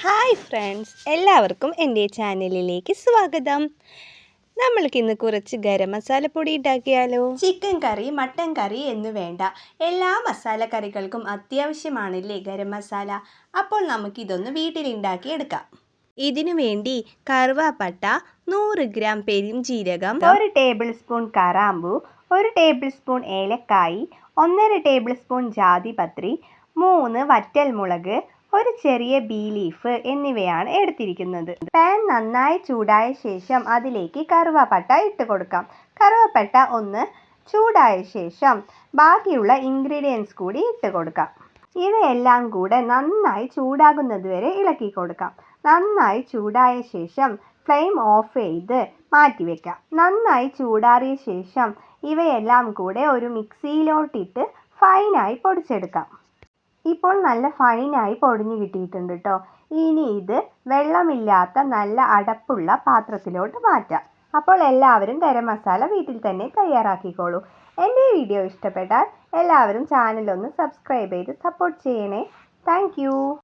Hi friends എല്ലാവർക്കും എന്റെ ചാനലിലേക്ക് സ്വാഗതം. നമ്മൾക്ക് ഇന്ന് കുറച്ച് ഗരം മസാലപ്പൊടി ഉണ്ടാക്കിയാലോ? ചിക്കൻ കറി മട്ടൻ കറി എന്ന് വേണ്ട. എല്ലാ മസാലക്കറികൾക്കും അത്യാവശ്യമാണല്ലേ ഗരം മസാല? അപ്പോൾ നമുക്കിതൊന്ന് വീട്ടിലുണ്ടാക്കി എടുക്കാം. ഇതിനു വേണ്ടി കറുവാപ്പട്ട നൂറ് ഗ്രാം പെരിഞ്ചീരകം ഒരു ടേബിൾ സ്പൂൺ കറാമ്പു ഒരു ടേബിൾ സ്പൂൺ ഏലക്കായി ഒന്നര ടേബിൾ സ്പൂൺ ജാതിപത്രി മൂന്ന് വറ്റൽമുളക് ഒരു ചെറിയ ബീ ലീഫ് എന്നിവയാണ് എടുത്തിരിക്കുന്നത്. പാൻ നന്നായി ചൂടായ ശേഷം അതിലേക്ക് കറുവാപ്പട്ട ഇട്ട് കൊടുക്കാം. കറുവാപ്പട്ട ഒന്ന് ചൂടായ ശേഷം ബാക്കിയുള്ള ഇൻഗ്രീഡിയൻസ് കൂടി ഇട്ട് കൊടുക്കാം. ഇവയെല്ലാം കൂടെ നന്നായി ചൂടാകുന്നത് വരെ ഇളക്കി കൊടുക്കാം. നന്നായി ചൂടായ ശേഷം ഫ്ലെയിം ഓഫ് ചെയ്ത് മാറ്റിവെക്കാം നന്നായി ചൂടാറിയ ശേഷം ഇവയെല്ലാം കൂടെ ഒരു മിക്സിയിലോട്ടിട്ട് ഫൈനായി പൊടിച്ചെടുക്കാം. ഇപ്പോൾ നല്ല ഫൈനായി പൊടിഞ്ഞു കിട്ടിയിട്ടുണ്ട് കേട്ടോ ഇനി ഇത് വെള്ളമില്ലാത്ത നല്ല അടപ്പുള്ള പാത്രത്തിലോട്ട് മാറ്റാം. അപ്പോൾ എല്ലാവരും ഗരം മസാല വീട്ടിൽ തന്നെ തയ്യാറാക്കിക്കോളൂ. എന്റെ വീഡിയോ ഇഷ്ടപ്പെട്ടാൽ എല്ലാവരും ചാനലൊന്ന് സബ്സ്ക്രൈബ് ചെയ്ത് സപ്പോർട്ട് ചെയ്യണേ. താങ്ക്